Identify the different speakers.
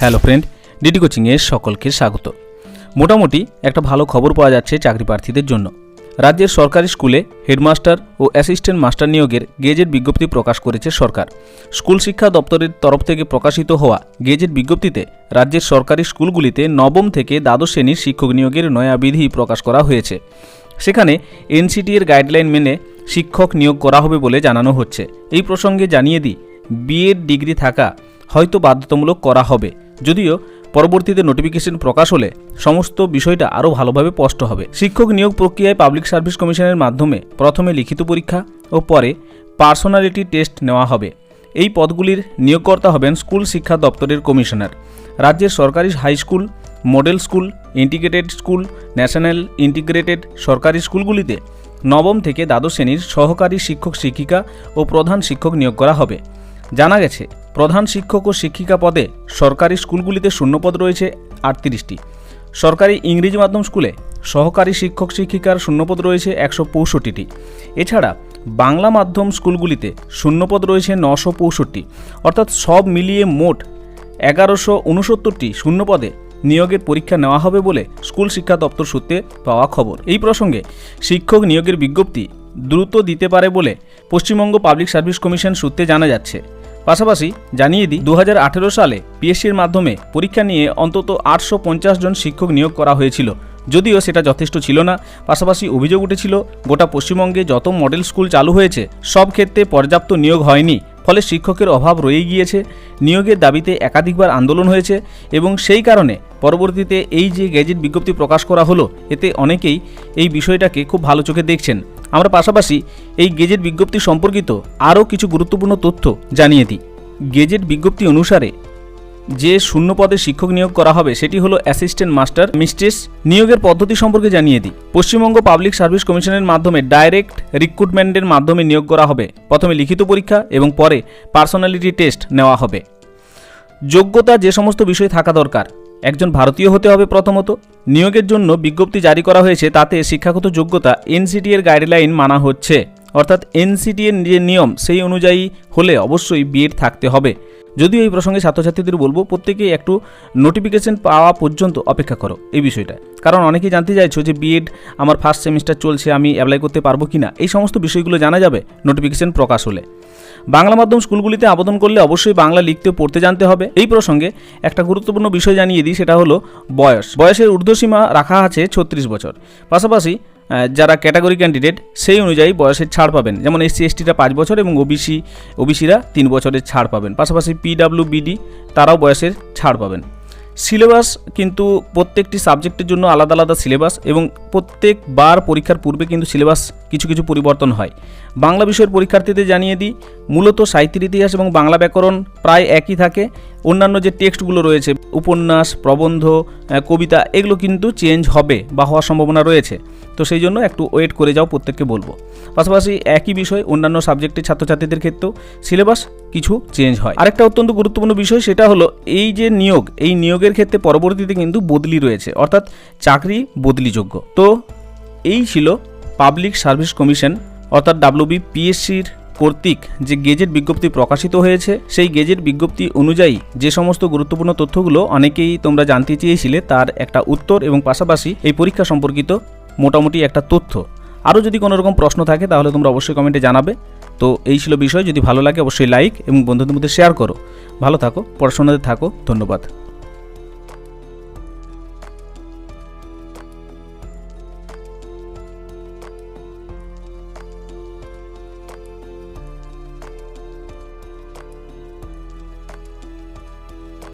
Speaker 1: Hello friend DD কোচিংয়ে সকলকে স্বাগত। মোটামুটি একটা ভালো খবর পাওয়া যাচ্ছে চাকরি প্রার্থীদের জন্য। রাজ্যের সরকারি স্কুলে হেডমাস্টার ও অ্যাসিস্ট্যান্ট মাস্টার নিয়োগের গেজেট বিজ্ঞপ্তি প্রকাশ করেছে সরকার। স্কুল শিক্ষা দপ্তরের তরফ থেকে প্রকাশিত হওয়া গেজেট বিজ্ঞপ্তিতে রাজ্যের সরকারি স্কুলগুলিতে নবম থেকে দ্বাদশ শ্রেণির শিক্ষক নিয়োগের নয়া বিধি প্রকাশ করা হয়েছে। সেখানে এনসিটি এর গাইডলাইন মেনে শিক্ষক নিয়োগ করা হবে বলে জানানো হচ্ছে। এই প্রসঙ্গে জানিয়ে দিই বিএড ডিগ্রি থাকা হয়তো বাধ্যতামূলক করা হবে। যদিও পরবর্তীতে নোটিফিকেশন প্রকাশ হলে সমস্ত বিষয়টা আরও ভালোভাবে স্পষ্ট হবে। শিক্ষক নিয়োগ প্রক্রিয়ায় পাবলিক সার্ভিস কমিশনের মাধ্যমে প্রথমে লিখিত পরীক্ষা ও পরে পার্সোনালিটি টেস্ট নেওয়া হবে। এই পদগুলির নিয়োগকর্তা হবেন স্কুল শিক্ষা দপ্তরের কমিশনার রাজ্যের সরকারি high school model school integrated school national integrated সরকারি স্কুলগুলিতে নবম থেকে দ্বাদশ শ্রেণির সহকারী শিক্ষক শিক্ষিকা ও প্রধান শিক্ষক নিয়োগ করা হবে। জানা গেছে প্রধান শিক্ষক ও শিক্ষিকা পদে সরকারি স্কুলগুলিতে শূন্যপদ রয়েছে আটত্রিশটি। সরকারি ইংরেজি মাধ্যম স্কুলে সহকারী শিক্ষক শিক্ষিকার শূন্যপদ রয়েছে একশো পঁয়ষট্টিটি। এছাড়া বাংলা মাধ্যম স্কুলগুলিতে শূন্যপদ রয়েছে নশো পঁয়ষট্টি। অর্থাৎ সব মিলিয়ে মোট এগারোশো উনসত্তরটি শূন্যপদে নিয়োগের পরীক্ষা নেওয়া হবে বলে স্কুল শিক্ষা দপ্তর সূত্রে পাওয়া খবর। এই প্রসঙ্গে শিক্ষক নিয়োগের বিজ্ঞপ্তি দ্রুত দিতে পারে বলে পশ্চিমবঙ্গ পাবলিক সার্ভিস কমিশন সূত্রে জানা যাচ্ছে। পাশাপাশি জানিয়ে দিই দু হাজার আঠেরো সালে পিএসসির মাধ্যমে পরীক্ষা নিয়ে অন্তত আটশো পঞ্চাশ জন শিক্ষক নিয়োগ করা হয়েছিল। যদিও সেটা যথেষ্ট ছিল না, পাশাপাশি অভিযোগ উঠেছিল, গোটা পশ্চিমবঙ্গে যত মডেল স্কুল চালু হয়েছে, সব ক্ষেত্রে পর্যাপ্ত নিয়োগ হয়নি, ফলে শিক্ষকের অভাব রয়ে গিয়েছে। নিয়োগের দাবিতে একাধিকবার আন্দোলন হয়েছে এবং সেই কারণে পরবর্তীতে এই যে গেজেট বিজ্ঞপ্তি প্রকাশ করা হলো, এতে অনেকেই এই বিষয়টাকে খুব ভালো চোখে দেখছেন। আমরা পাশাপাশি এই গেজেট বিজ্ঞপ্তি সম্পর্কিত আরও কিছু গুরুত্বপূর্ণ তথ্য জানিয়ে দিই। গেজেট বিজ্ঞপ্তি অনুসারে যে শূন্য পদে শিক্ষক নিয়োগ করা হবে সেটি হলো অ্যাসিস্ট্যান্ট মাস্টার, মিস্ট্রেস নিয়োগের পদ্ধতি সম্পর্কে জানিয়ে দিই। পশ্চিমবঙ্গ পাবলিক সার্ভিস কমিশনের মাধ্যমে ডাইরেক্ট রিক্রুটমেন্টের মাধ্যমে নিয়োগ করা হবে। প্রথমে লিখিত পরীক্ষা এবং পরে পার্সোনালিটি টেস্ট নেওয়া হবে। যোগ্যতা যে সমস্ত বিষয় থাকা দরকার একজন ভারতীয় হতে হবে প্রথমত। নিয়োগের জন্য বিজ্ঞপ্তি জারি করা হয়েছে, তাতে শিক্ষাগত যোগ্যতা এনসিটি এর গাইডলাইন মানা হচ্ছে। অর্থাৎ এনসিটি এর যে নিয়ম সেই অনুযায়ী হলে অবশ্যই বিএড থাকতে হবে। যদিও এই প্রসঙ্গে ছাত্রছাত্রীদের বলব প্রত্যেকেই একটু নোটিফিকেশন পাওয়া পর্যন্ত অপেক্ষা করো এই বিষয়টা কারণ অনেকেই জানতে চাইছো যে বিএড আমার ফার্স্ট সেমিস্টার চলছে, আমি অ্যাপ্লাই করতে পারব কি না? এই সমস্ত বিষয়গুলো জানা যাবে নোটিফিকেশন প্রকাশ হলে। বাংলা মাধ্যম স্কুলগুলিতে আবেদন করলে অবশ্যই বাংলা লিখতে, পড়তে জানতে হবে। এই প্রসঙ্গে একটা গুরুত্বপূর্ণ বিষয় জানিয়ে দিই, সেটা হলো বয়স। বয়সের ঊর্ধ্বসীমা রাখা আছে ছত্রিশ বছর। পাশাপাশি যারা ক্যাটাগরি ক্যান্ডিডেট, সেই অনুযায়ী বয়সের ছাড় পাবেন। যেমন এসসি, এসটিরা পাঁচ বছর এবং ওবিসি, ওবিসিরা তিন বছরের ছাড় পাবেন। পাশাপাশি পিডাব্লিউ বিডি তারাও বয়সের ছাড় পাবেন। সিলেবাস কিন্তু প্রত্যেকটি সাবজেক্টের জন্য আলাদা আলাদা সিলেবাস এবং প্রত্যেকবার পরীক্ষার পূর্বে কিন্তু সিলেবাস কিছু কিছু পরিবর্তন হয়। বাংলা বিষয়ের পরীক্ষার্থীদের জানিয়ে দিই, মূলত সাহিত্যের ইতিহাস এবং বাংলা ব্যাকরণ প্রায় একই থাকে। অন্যান্য যে টেক্সটগুলো রয়েছে, উপন্যাস, প্রবন্ধ কবিতা, এগুলো কিন্তু চেঞ্জ হবে বা হওয়ার সম্ভাবনা রয়েছে। তো সেই জন্য একটু ওয়েট করে যাও, প্রত্যেককে বলব। পাশাপাশি একই বিষয় অন্যান্য সাবজেক্টের ছাত্রছাত্রীদের ক্ষেত্রেও সিলেবাস কিছু চেঞ্জ হয়। আরেকটা অত্যন্ত গুরুত্বপূর্ণ বিষয় সেটা হলো এই যে নিয়োগ, এই নিয়োগের ক্ষেত্রে পরবর্তীতে কিন্তু বদলি রয়েছে, অর্থাৎ চাকরি বদলিযোগ্য। তো এই ছিল পাবলিক সার্ভিস কমিশন, অর্থাৎ ডাব্লিউবি পিএসসির কর্তৃক যে গেজেট বিজ্ঞপ্তি প্রকাশিত হয়েছে, সেই গেজেট বিজ্ঞপ্তি অনুযায়ী যে সমস্ত গুরুত্বপূর্ণ তথ্যগুলো অনেকেই তোমরা জানতে চেয়েছিলে, তার একটা উত্তর এবং পাশাপাশি এই পরীক্ষা সম্পর্কিত মোটামুটি একটা তথ্য। আরও যদি কোনো রকম প্রশ্ন থাকে, তাহলে তোমরা অবশ্যই কমেন্টে জানাবে। তো এই ছিল বিষয়, যদি ভালো লাগে অবশ্যই লাইক এবং বন্ধুদের মধ্যে শেয়ার করো। ভালো থাকো, পড়াশোনাতে থাকো, ধন্যবাদ।